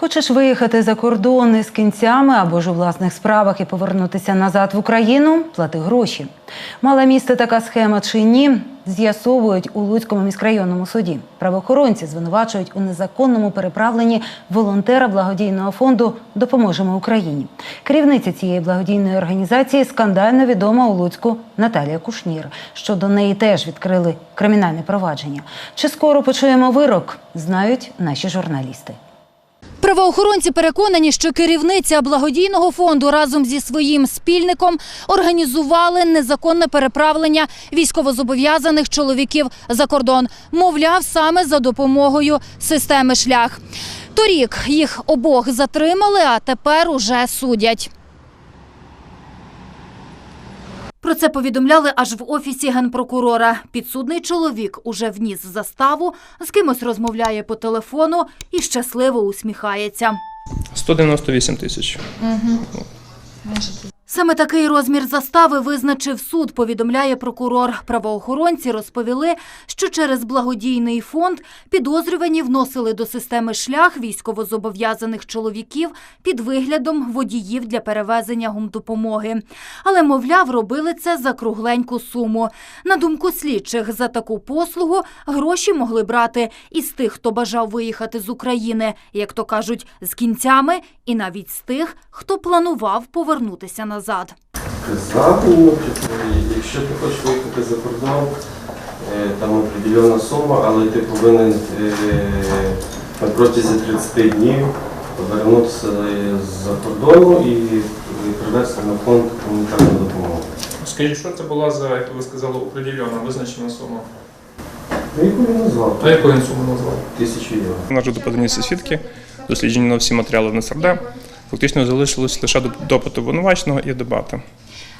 Хочеш виїхати за кордон із кінцями або ж у власних справах і повернутися назад в Україну? Плати гроші. Мала місце така схема чи ні? З'ясовують у Луцькому міськрайонному суді. Правоохоронці звинувачують у незаконному переправленні волонтера благодійного фонду Допоможемо Україні. Керівниця цієї благодійної організації скандально відома у Луцьку Наталія Кушнір. Щодо неї теж відкрили кримінальне провадження. Чи скоро почуємо вирок? Знають наші журналісти. Правоохоронці переконані, що керівниця благодійного фонду разом зі своїм спільником організували незаконне переправлення військовозобов'язаних чоловіків за кордон. Мовляв, саме за допомогою системи шлях. Торік їх обох затримали, а тепер уже судять. Про це повідомляли аж в офісі генпрокурора. Підсудний чоловік уже вніс заставу, з кимось розмовляє по телефону і щасливо усміхається. 198 тисяч. Саме такий розмір застави визначив суд, повідомляє прокурор. Правоохоронці розповіли, що через благодійний фонд підозрювані вносили до системи шлях військовозобов'язаних чоловіків під виглядом водіїв для перевезення гумдопомоги. Але, мовляв, робили це за кругленьку суму. На думку слідчих, за таку послугу гроші могли брати із тих, хто бажав виїхати з України, як то кажуть, з кінцями, і навіть з тих, хто планував повернутися назад. Типу, якщо ти хочеш виїхати за кордон, е, там определена сума, але ти повинен е, на протязі 30 днів повернутися з-за кордону і привезти на фонд гуманітарну допомогу. Скажіть, що це була за, як ви сказали, определена, визначена сума? Ну, яку він назвав? А яку він суму назвав? Тисячу євро. У нас вже подані всі свідки, досліджені на всі матеріали в НСРД. Фактично залишилось лише допиту обвинуваченого і дебати.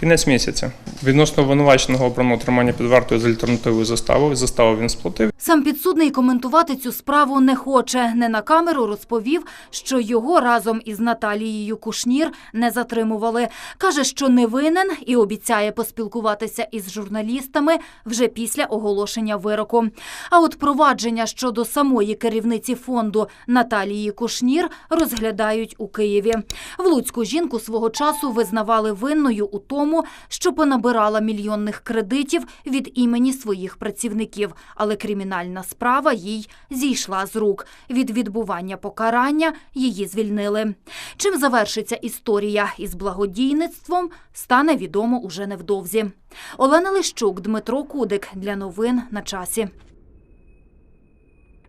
Кінець місяця. Відносно обвинуваченого обрано тримання під вартою з альтернативою заставою. Заставу він сплатив. Сам підсудний коментувати цю справу не хоче. Не на камеру розповів, що його разом із Наталією Кушнір не затримували. Каже, що не винен і обіцяє поспілкуватися із журналістами вже після оголошення вироку. А от провадження щодо самої керівниці фонду Наталії Кушнір розглядають у Києві. В Луцьку жінку свого часу визнавали винною у тому, що понабирала мільйонних кредитів від імені своїх працівників, але кримінальна справа їй зійшла з рук. Від відбування покарання її звільнили. Чим завершиться історія із благодійництвом, стане відомо уже невдовзі. Олена Лищук, Дмитро Кудик для новин на часі.